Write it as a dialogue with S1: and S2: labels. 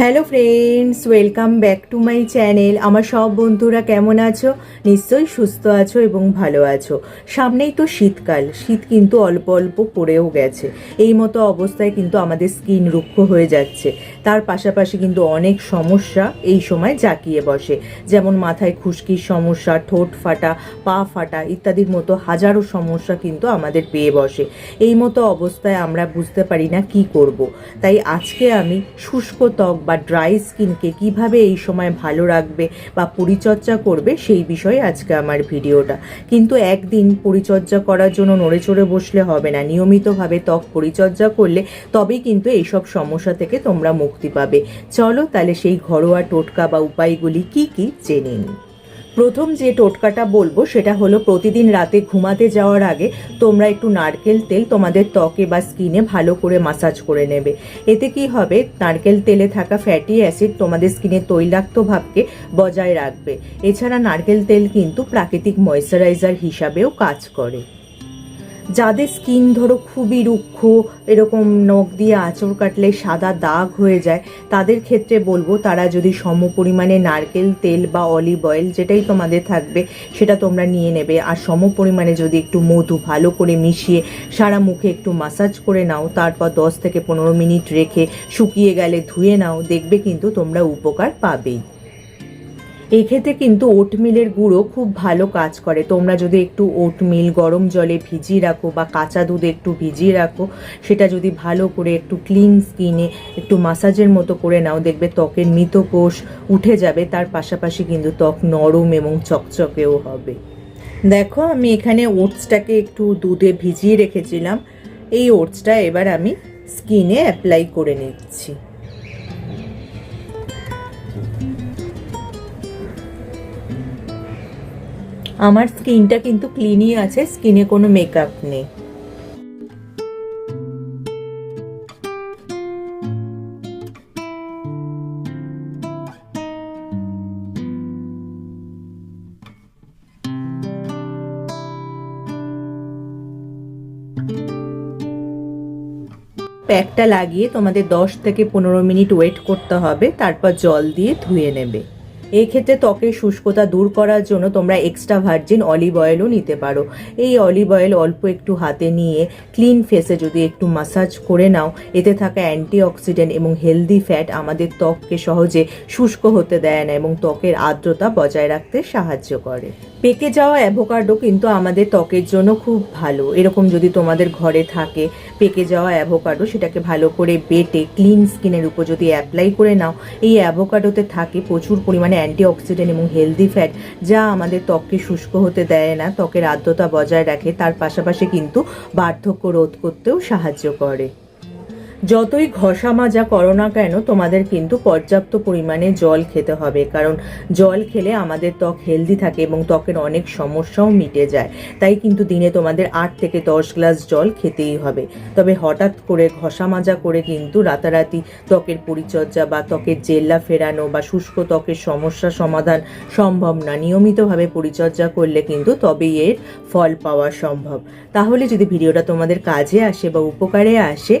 S1: Hello friends welcome back to my channel আমার সব বন্ধুরা কেমন আছো? নিশ্চয়ই সুস্থ আছো এবং ভালো আছো। সামনেই তো শীতকাল। শীত কিন্তু অল্প অল্প পড়েও গেছে। এই মতো অবস্থায় কিন্তু আমাদের স্কিন রুক্ষ হয়ে যাচ্ছে। তার পাশাপাশি কিন্তু অনেক সমস্যা এই সময় জাঁকিয়ে বসে। যেমন মাথায় খুশকির সমস্যা, ঠোঁট ফাটা, পা ফাটা ইত্যাদির মতো হাজারো সমস্যা কিন্তু আমাদের পেয়ে বসে। এই মতো অবস্থায় আমরা বুঝতে পারি না কি করব। তাই আজকে আমি শুষ্ক ত্বক বা ড্রাই স্কিনকে কীভাবে এই সময় ভালো রাখবে বা পরিচর্যা করবে সেই বিষয়ে আজকে আমার ভিডিওটা। কিন্তু একদিন পরিচর্যা করার জন্য নড়ে চড়ে বসলে হবে না। নিয়মিতভাবে ত্বক পরিচর্যা করলে তবেই কিন্তু এইসব সমস্যা থেকে তোমরা মুক্তি পাবে। চলো তাহলে সেই ঘরোয়া টোটকা বা উপায়গুলি কি কি জেনে নিই। প্রথম যে টোটকাটা বলব, সেটা হলো প্রতিদিন রাতে ঘুমাতে যাওয়ার আগে তোমরা একটু নারকেল তেল তোমাদের ত্বকে বা স্কিনে ভালো করে মাসাজ করে নেবে। এতে কি হবে? নারকেল তেলে থাকা ফ্যাটি অ্যাসিড তোমাদের স্কিনের তৈলাক্ত ভাবকে বজায় রাখবে। এছাড়া নারকেল তেল কিন্তু প্রাকৃতিক ময়শ্চারাইজার হিসাবেও কাজ করে। যাদের স্কিন ধরো খুবই রুক্ষ, এরকম নখ দিয়ে আঁচড় কাটলে সাদা দাগ হয়ে যায়, তাদের ক্ষেত্রে বলব তারা যদি সম পরিমাণে নারকেল তেল বা অলিভ অয়েল যেটাই তোমাদের থাকবে, সেটা তোমরা নিয়ে নেবে। আর সম পরিমাণে যদি একটু মধু ভালো করে মিশিয়ে সারা মুখে একটু মাসাজ করে নাও, তারপর দশ থেকে পনেরো মিনিট রেখে শুকিয়ে গেলে ধুয়ে নাও, দেখবে কিন্তু তোমরা উপকার পাবেই। এক্ষেত্রে কিন্তু ওটমিলের গুঁড়ো খুব ভালো কাজ করে। তোমরা যদি একটু ওটমিল গরম জলে ভিজিয়ে রাখো বা কাঁচা দুধে একটু ভিজিয়ে রাখো, সেটা যদি ভালো করে একটু ক্লিন স্কিনে একটু মাসাজের মতো করে নাও, দেখবে ত্বকের মৃত কোষ উঠে যাবে, তার পাশাপাশি কিন্তু ত্বক নরম এবং চকচকেও হবে। দেখো, আমি এখানে ওটসটাকে একটু দুধে ভিজিয়ে রেখেছিলাম। এই ওটসটা এবার আমি স্কিনে অ্যাপ্লাই করে নিচ্ছি। আমার স্কিনটা কিন্তু ক্লিনই আছে, স্কিনে কোনো মেকআপ নেই। প্যাকটা লাগিয়ে তোমাদের দশ থেকে পনেরো মিনিট ওয়েট করতে হবে, তারপর জল দিয়ে ধুয়ে নেবে। এই ক্ষেত্রে ত্বকের শুষ্কতা দূর করার জন্য তোমরা এক্সট্রা ভার্জিন অলিভ অয়েলও নিতে পারো। এই অলিভ অয়েল অল্প একটু হাতে নিয়ে ক্লিন ফেসে যদি একটু মাসাজ করে নাও, এতে থাকা অ্যান্টিঅক্সিডেন্ট এবং হেলদি ফ্যাট আমাদের ত্বককে সহজে শুষ্ক হতে দেয় না এবং ত্বকের আর্দ্রতা বজায় রাখতে সাহায্য করে। পেকে যাওয়া অ্যাভোকাডো কিন্তু আমাদের ত্বকের জন্য খুব ভালো। এরকম যদি তোমাদের ঘরে থাকে, পেকে যাওয়া অ্যাভোকাডো সেটাকে ভালো করে বেটে ক্লিন স্কিনের উপর যদি অ্যাপ্লাই করে নাও, এই অ্যাভোকাডোতে থাকে প্রচুর পরিমাণে অ্যান্টিঅক্সিডেন্ট এবং হেলদি ফ্যাট যা আমাদের ত্বককে শুষ্ক হতে দেয় না, ত্বকের আর্দ্রতা বজায় রাখে, তার পাশাপাশি কিন্তু বার্ধক্য রোধ করতেও সাহায্য করে। যতই ঘষা মাজা করো না কেন, তোমাদের কিন্তু পর্যাপ্ত পরিমাণে জল খেতে হবে। কারণ জল খেলে আমাদের ত্বক হেলদি থাকে এবং ত্বকের অনেক সমস্যাও মিটে যায়। তাই কিন্তু দিনে তোমাদের আট থেকে দশ গ্লাস জল খেতেই হবে। তবে হঠাৎ করে ঘষা মাজা করে কিন্তু রাতারাতি ত্বকের পরিচর্যা বা ত্বকের জেল্লা ফেরানো বা শুষ্ক ত্বকের সমস্যা সমাধান সম্ভব না। নিয়মিতভাবে পরিচর্যা করলে কিন্তু তবেই এর ফল পাওয়া সম্ভব। তাহলে যদি ভিডিওটা তোমাদের কাজে আসে বা উপকারে আসে